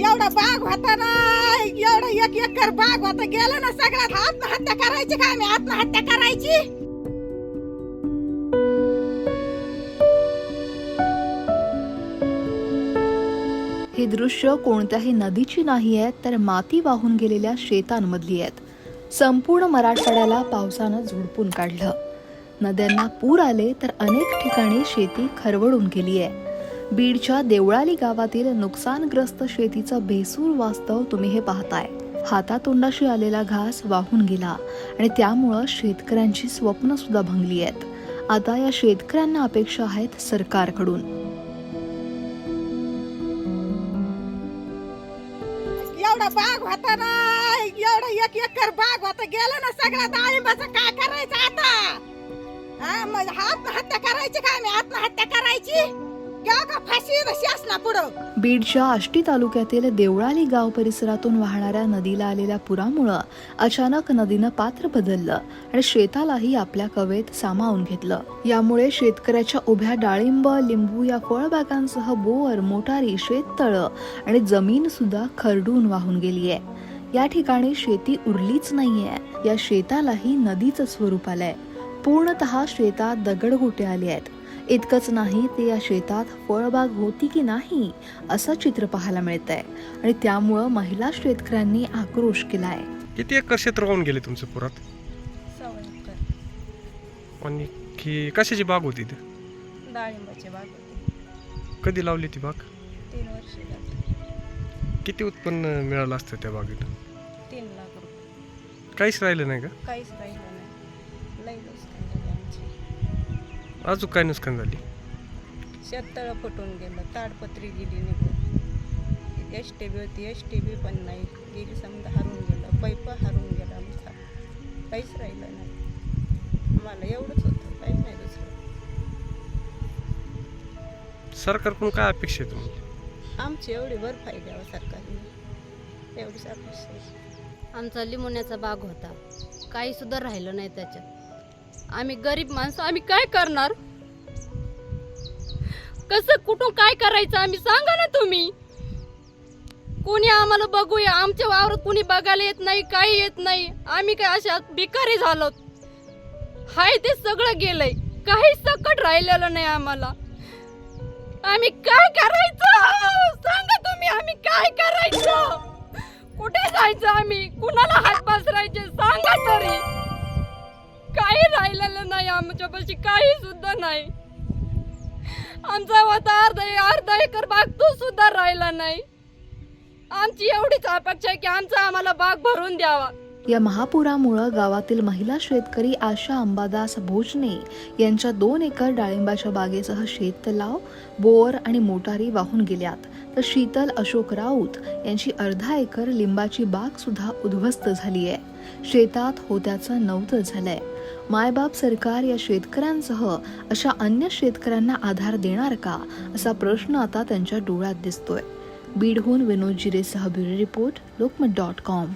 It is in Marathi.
एवढा बाग होता ना एवढा एक एकर बाग होता गेला ना सगळ्यात. आत्महत्या करायची काय मी आत्महत्या करायची? हे दृश्य कोणत्याही नदीची नाही आहेत तर माती वाहून गेलेल्या शेतांमधली आहेत. संपूर्ण मराठवाड्याला पावसानं झोडपून काढलं. नद्यांना पूर आले तर अनेक ठिकाणी शेती खरवडून गेली आहे बीडच्या देवळाली गावातील नुकसानग्रस्त शेतीचं भेसूर वास्तव तुम्ही हे पाहताय. हातातोंडाशी आलेला घास वाहून गेला आणि त्यामुळं शेतकऱ्यांची स्वप्न सुद्धा भंगली आहेत. आता या शेतकऱ्यांना अपेक्षा आहेत सरकारकडून. एवढा बाग होता ना एवढा एक एकर बाग होता गेला ना सगळ्या डाळिंबाचं. काय करायचं आता? हा मग आत्महत्या करायची काय मी आत्महत्या करायची? बीडच्या आष्टी तालुक्यातील देवळाली गाव परिसरातून वाहणाऱ्या नदीला आलेल्या पुरामुळं अचानक नदीनं पात्र बदललं आणि शेतालाही आपल्या कवेत सामावून घेतलं. यामुळे शेतकऱ्याच्या उभ्या डाळिंब लिंबू या फळबागांसह बोअर मोटारी शेततळं आणि जमीन सुद्धा खरडून वाहून गेली आहे या ठिकाणी शेती उरलीच नाहीये. या शेतालाही नदीचं स्वरूप आलंय. पूर्णतः शेतात दगडगोटे आले आहेत. इतकंच नाही ते या शेतात फळबाग होती की नाही असं चित्र पाहायला मिळत आहे आणि त्यामुळं महिला शेतकऱ्यांनी आक्रोश केलाय. किती एकर क्षेत्र वाहून गेले तुमचं पुरात? आणि की कशाची बाग होती ती? डाळिंबाची बाग होती. कधी लावली ती बाग? तीन वर्ष झाली. किती उत्पन्न मिळालं असतं त्या बागेत तीन लाख रुपये. काहीच राहिलं नाही का? काहीच राहिलं नाही. लई नुकसान झाली आमची. अजून काय नुकसान झाली? शेततळं फुटून गेलं ताडपत्री गेली निघून. एस टी बी होती एस टी बी पण नाही. गेली समजा हरून गेलं पैप हरून गेला आमचा. काहीच राहिलं नाही. आम्हाला एवढंच होतं काहीच नाही दुसरं. सरकारकडून काय अपेक्षा आहे तुम्ही आमची एवढी भरपाई द्यावं सरकारने. एवढीच अपेक्षा आमचा लिंबवण्याचा बाग होता. काही सुद्धा राहिलं नाही त्याच्यात. आम्ही गरीब माणसं आम्ही काय करणार? कसं कुठून काय करायचं आम्ही सांगा ना तुम्ही. कोणी आम्हाला बघूया आमच्या वावरात कोणी बघायला येत नाही काही येत नाही. आम्ही काय अशा भिकारी झालो हाय ते सगळं गेलंय. काही सकट राहिलेलं नाही आम्हाला. आम्ही काय करायचं? आमच्यापाशी काही सुद्धा नाही. आमचा होता अर्धा अर्धा एकर बाग तो सुद्धा राहिला नाही. आमची एवढीच अपेक्षा आहे की आमचा आम्हाला बाग भरून द्यावा. या महापुरामुळं गावातील महिला शेतकरी आशा अंबादास भोजने यांच्या दोन एकर डाळिंबाच्या बागेसह शेततलाव बोर आणि मोटारी वाहून गेल्यात. तर शीतल अशोक राऊत यांची अर्धा एकर लिंबाची बाग सुद्धा उद्ध्वस्त झाली आहे शेतात होत्याचं नव्हतं झालंय. मायबाप सरकार या शेतकऱ्यांसह अशा अन्य शेतकऱ्यांना आधार देणार का असा प्रश्न आता त्यांच्या डोळ्यात दिसतोय. बीडहून Vinod जिरेसह bureau report Lokmat dot com.